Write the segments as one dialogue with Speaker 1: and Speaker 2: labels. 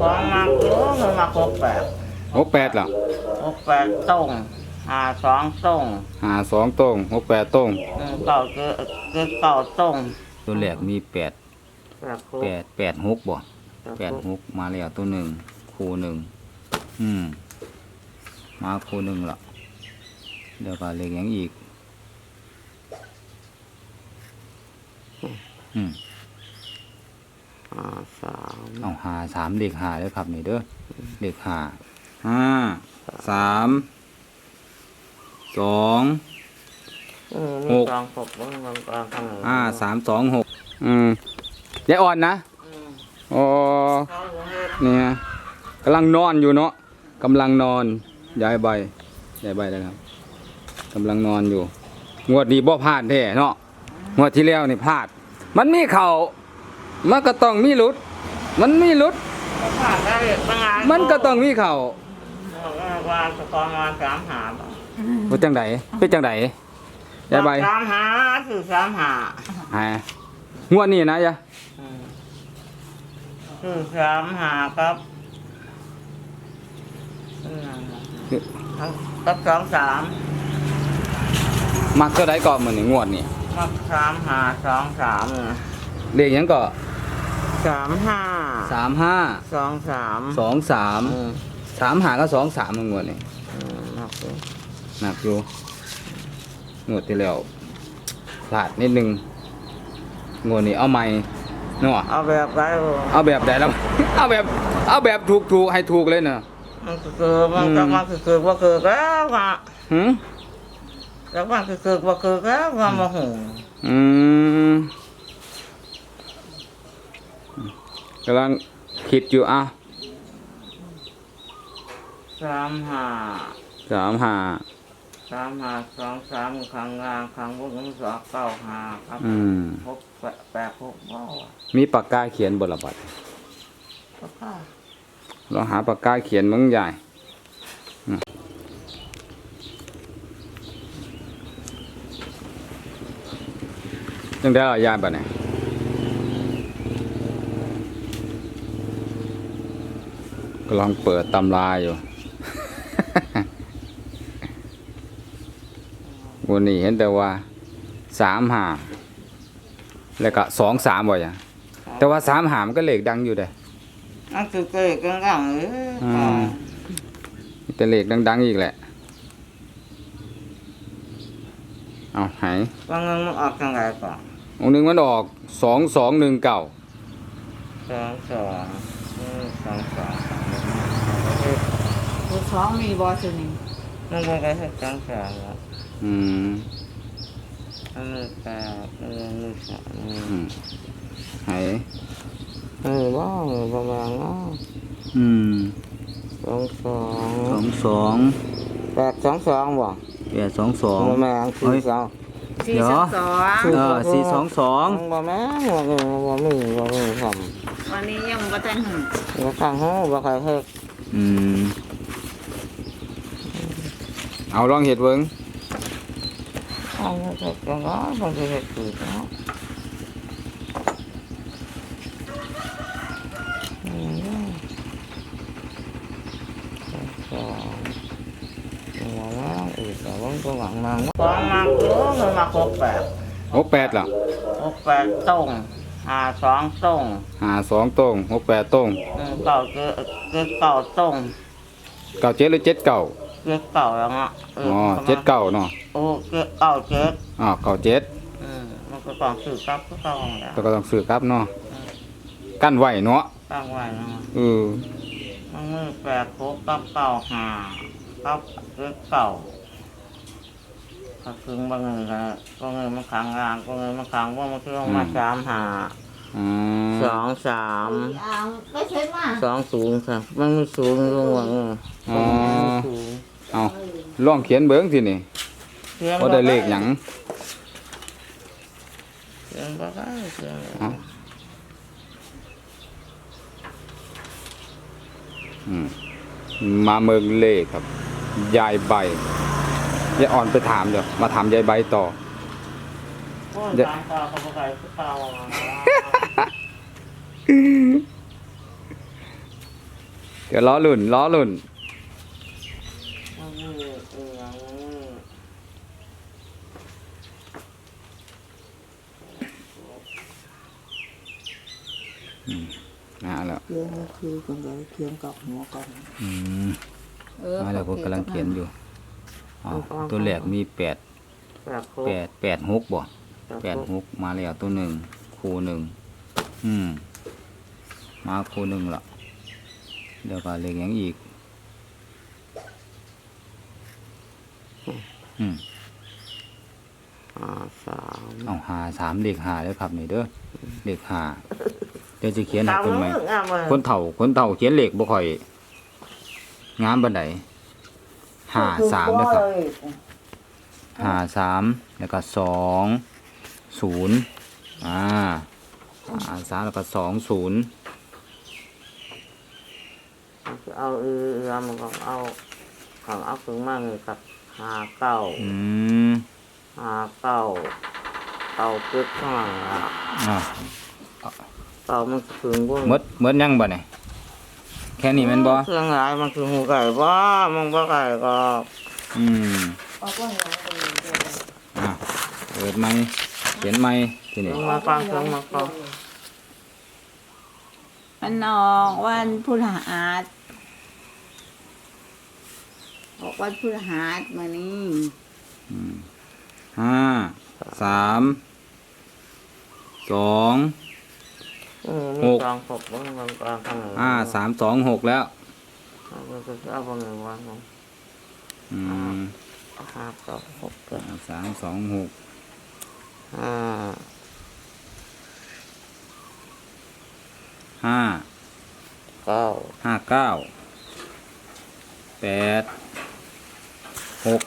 Speaker 1: ของมักอยู่มันมักหกแปด
Speaker 2: หกแปดเหรอ
Speaker 1: หกแปดต้งห้าสองต้ง
Speaker 2: หาสองตรงหกแปดตรง
Speaker 1: หนึ่งเก้าเกือเกือเก้าต้ง
Speaker 2: ตัวแรกมีแปด
Speaker 1: แปดหก
Speaker 2: แปดแปดหกบ่แปดหกมาแล้วตัวหนึ่งคู่หนึ่งอืมมาคู่หนึ่งละเดี๋ยวก็เลขหยังอีก อืม
Speaker 1: ห้าสาม
Speaker 2: เอาหาสามเลขหาเลยครับนี่เด้อเลขหาห้าสามสอง
Speaker 1: อืม
Speaker 2: ห
Speaker 1: มี
Speaker 2: ก
Speaker 1: กลางหกมันมันกลางข้างหนึ่ง
Speaker 2: ห้าสามสองหกอืมยายอ่อนนะ
Speaker 1: อืม
Speaker 2: อ๋อ
Speaker 1: เขาลงเฮ็ด
Speaker 2: เนี่ยกำลังนอนอยู่เนาะกำลังนอนย้ายใบย้ายใบแล้วครับกำลังนอนอยู่ งวดนี้บ่พลาดแท้เนาะงวดที่แล้วนี่พลาด มันมีเข่า มันก็ต้องมีหลุด มันมีหลุด
Speaker 1: ก็ผ่านได้ตั้งงาน
Speaker 2: มันก็ต้องมีเข่า
Speaker 1: วางสกอร์มาสามหาบ่
Speaker 2: เป็นจังไดเป็นจังไดย้ายใบ
Speaker 1: สามหาคือสามหา
Speaker 2: หางวดนี้นะยะ
Speaker 1: อืมคือสามหาครับอืมกับสองสาม
Speaker 2: มักเท่าไดก็มื้อนี้งวดนี้
Speaker 1: มักสามหาสองสามน่ะ
Speaker 2: เลขหยังก็
Speaker 1: สามห้า
Speaker 2: 35
Speaker 1: สองสาม
Speaker 2: 23
Speaker 1: อืม
Speaker 2: 3หาก็23งวดนี้
Speaker 1: อืมมักอยู่
Speaker 2: หนักอยู่งวดที่แล้วพลาดนิดนึงงวดนี้เอาใหม่เนาะ
Speaker 1: เอาแบบไรบ่
Speaker 2: เอาแบบใดแล้ว เอาแบบ เอาแบบถูกถูกให้ถูกเลยเนาะ
Speaker 1: มันก็คือมันก็
Speaker 2: อืม
Speaker 1: มันก็คือว่าคือแล้วว่า
Speaker 2: หืม
Speaker 1: แล้วมันก็คือว่าคือแล้วว่าโมโห
Speaker 2: อืม กำลังคิดอยู่อะ
Speaker 1: สามห้า
Speaker 2: สามหา
Speaker 1: สามห้าสองสามครั้งงานครั้งบนสองเก้าห้าครับ
Speaker 2: อืม
Speaker 1: หกแปดแปดหกว้าวอะ
Speaker 2: มีปากกาเขียนบทละบัด
Speaker 1: ก็ค่ะ
Speaker 2: เราหาปากกาเขียนมึงใหญ่อืมจังได้ละยายบัดเนี่ยำลังเปิดตำราอยู่ วันนี้เห็นแต่ว่าสามหาแล้วก็สองสามบ่อย่างแต่ว่าสามหามนก็เลขดังอยู่เด้
Speaker 1: นั่นคือเกิดกังกังเอ้ย
Speaker 2: อืมมีแต่เลขดังๆอีกแหละ เอาหาย
Speaker 1: บางเงินมันออกจังไรก่อน
Speaker 2: องค์หนึ่งมันออกสองสองหนึ่งเก่า
Speaker 1: สองสองเออสองสอง
Speaker 3: ตัว สองมีบอสหนึ่ง
Speaker 1: มันก็ได้สักสองสองแล้ว
Speaker 2: อืม
Speaker 1: อันนี้แปดอันนี้สาม
Speaker 2: อืมหาย
Speaker 1: เออว้าวประมาณว้าว
Speaker 2: อืม
Speaker 1: สองสอง
Speaker 2: สองสอง
Speaker 1: แปดสองสองบ่
Speaker 2: แปดสองสอง
Speaker 1: ประมาณสี่สอง
Speaker 3: สี่
Speaker 2: เดี๋ยว
Speaker 3: สองสอง
Speaker 2: เออสี่สองสอง
Speaker 1: บ่แม่นบ่มีบ่มีบ่มีครับ
Speaker 3: วันนี้ยังบ่ทันหึ
Speaker 1: บ่ฟังฮู้บ่ใครเฮ็ด
Speaker 2: อืม เอาลองเห็ดเวิง
Speaker 1: เอาเฮ็ดจังได๋บ่สิเฮ็ดคือเนาะอืมสองเอามาอีกแล้วมันก็หวังมาของมักอยู่มันมักหกแปด
Speaker 2: หกแปดเหรอ
Speaker 1: หกแปดต้งห้าสองต้ง
Speaker 2: หาสองตรงหกแปดตรง
Speaker 1: หนึ่งเก้าเกือเกือเก้าต้ง
Speaker 2: เก้าเจ็ดหรือเจ็ดเก้า
Speaker 1: เกือเก้าแล้วอะ
Speaker 2: อ๋อเจ็ดเก้าเนาะ
Speaker 1: โอ้เกือเก้าเจ็ด
Speaker 2: อ๋อเก้าเจ็ด
Speaker 1: อืมมันก็ต้องสื่อกับก็ต้องแล้ว
Speaker 2: แต่ก็ต้องซื้อครับเนาะกั้นไหวเนาะ
Speaker 1: ตั้งไว้นะ
Speaker 2: เออ
Speaker 1: มันมือแปดโคกกับเก้าห้ากับเกือเก้าถ้าคืนบางเงินก็ก็เงินมันขังรางก็เงินมันขังว่ามันคือมาสามห้า
Speaker 2: อืม
Speaker 1: สองสาม
Speaker 3: อ่างไม่ใช่มา
Speaker 1: สองศูนย์ครับมันมีศูนย์ลงว่าเออ
Speaker 2: อ๋อ
Speaker 1: ศูนย์
Speaker 2: เอาลองเขียนเบิ้งสินี่
Speaker 1: เสียง
Speaker 2: ว่าได้เลขหยัง
Speaker 1: เสียงบ่ได้เสียงบ่
Speaker 2: อ๋อ
Speaker 1: ได้
Speaker 2: อืมมาเมืองเลขครับ ยายใบยายอ่อนไปถามเดี๋ยวมาถามยายใบต่อ
Speaker 1: โอ้ย
Speaker 2: เดี๋ยว
Speaker 1: ตามตาเขาบ่ได้คือเก่าอะ
Speaker 2: เดี๋ยวล้อลุ่นล้อลุ่น
Speaker 1: เอามือเอียงมือ
Speaker 2: มาแล้ว
Speaker 3: เคียงก็คือกันเลยเคียงกับหัวกัน
Speaker 2: อืม
Speaker 3: เออ
Speaker 2: มาแล้วผมกำลังเขียนอยู่อ๋อตัวแรกมีแปด
Speaker 1: แปดหก
Speaker 2: แปดแปดหกบ่แปดหกมาแล้วตัวหนึ่งคูหนึ่งอืมมาคูหนึ่งละเดี๋ยวก็เลขหยังอีก อืม
Speaker 1: ห้าสาม
Speaker 2: เอาหาสามเลขหาแล้วครับนี่เด้อเลขหาเดี๋ยวจะเขียนให้คนใหม่
Speaker 1: งามเลย
Speaker 2: คนเฒ่าคนเฒ่าเขียนเลขบ่ค่อยงามบันไดห้าสามนะครับห้าสามแล้วก็สองศูนย์อ่าห้าสามแล้วก็สองศูนย์
Speaker 1: เอาเอือมันก็เอาของเอาถึงมาเลยกับห้าเก้า
Speaker 2: อืม
Speaker 1: ห้าเก้าเก้าตึกข้างหลังอะ
Speaker 2: อ่า
Speaker 1: เก้ามันถึงพวก
Speaker 2: หมดหมดยังบ่เนี่ยแค่นี้แม่นบ่
Speaker 1: เครื่องหลายมันคือหูไก่บ่มันบ่ไก่ก็
Speaker 2: อืมอะเปิดไหมเขียนไหมทีนี้
Speaker 1: ลงมาฟังเครื่องมาฟัง
Speaker 3: มันออกวันพฤหัสออกวันพฤหัสมานี่
Speaker 2: ห้าสามสอง
Speaker 1: เออ
Speaker 2: ห
Speaker 1: มี
Speaker 2: ก
Speaker 1: กลางหกบ้างกลางกลางข้างหลัง
Speaker 2: ห้าสามสองหกแล้ว
Speaker 1: เอาไปก็เอาบางหนึ่งวันลง
Speaker 2: อืม
Speaker 1: ห้าเก้าหกเก้า
Speaker 2: ห้าสามสองหก
Speaker 1: ห้า
Speaker 2: ห้า
Speaker 1: เก้า
Speaker 2: ห้าเก้าแปดหก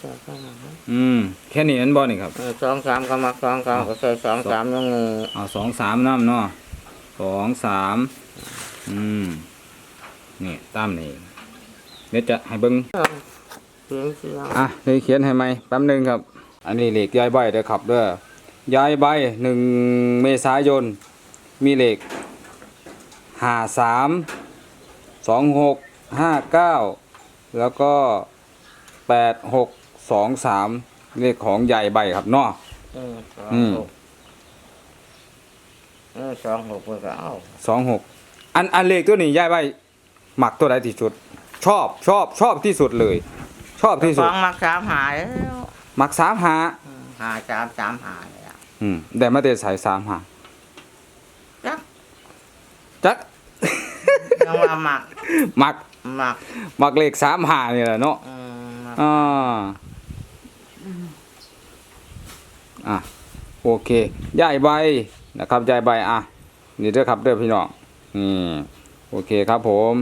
Speaker 1: เก้าข้างหลังนะ
Speaker 2: อืม แค่นี้นั่นบ่นี่ครับ
Speaker 1: เออสองสามก็มาสองสามก็ใส่สองสามยังมือ
Speaker 2: เอาสองสามน้ำเนาะ สองสามอืมนี่ตามนี่เดี๋ยวจะให้เบิ้ง
Speaker 1: เสียงเสียง
Speaker 2: อะเลยเขียนให้ไหมแป๊บหนึงครับ อันนี้เลขย้ายใบเด้อครับเด้อย้ายใบหนึ่งเมษายน มีเลขห้าสามสองหกห้าเก้าแล้วก็แปดหกสองสามเลขของใหญ่ใบครับเนาะ
Speaker 1: เออสอง
Speaker 2: อืม
Speaker 1: หก เออสองหกไปก็เอา
Speaker 2: สองหกอันอันเลขตัวนี้ย้ายใบหมักตัวใดที่สุด ชอบชอบชอบที่สุดเลย ชอบที่
Speaker 1: ส
Speaker 2: สุ
Speaker 1: อ
Speaker 2: ด
Speaker 1: งมักสามหายแล้ว
Speaker 2: หมักสามหา
Speaker 1: หาสามสามหายเลยอะ
Speaker 2: อืมแต่มาเตใส่สามหา
Speaker 1: จัก
Speaker 2: จัก
Speaker 1: ยังว่าหมัก
Speaker 2: หมัก
Speaker 1: หมัก
Speaker 2: หมักเลขสามหานี่แหละเนาะ
Speaker 1: อืมหมัก
Speaker 2: อ่าอะโอเคย้ายใบ นะครับย้ายใบอะนี่เด้อครับเด้อพี่น้องนี่โอเคครับผม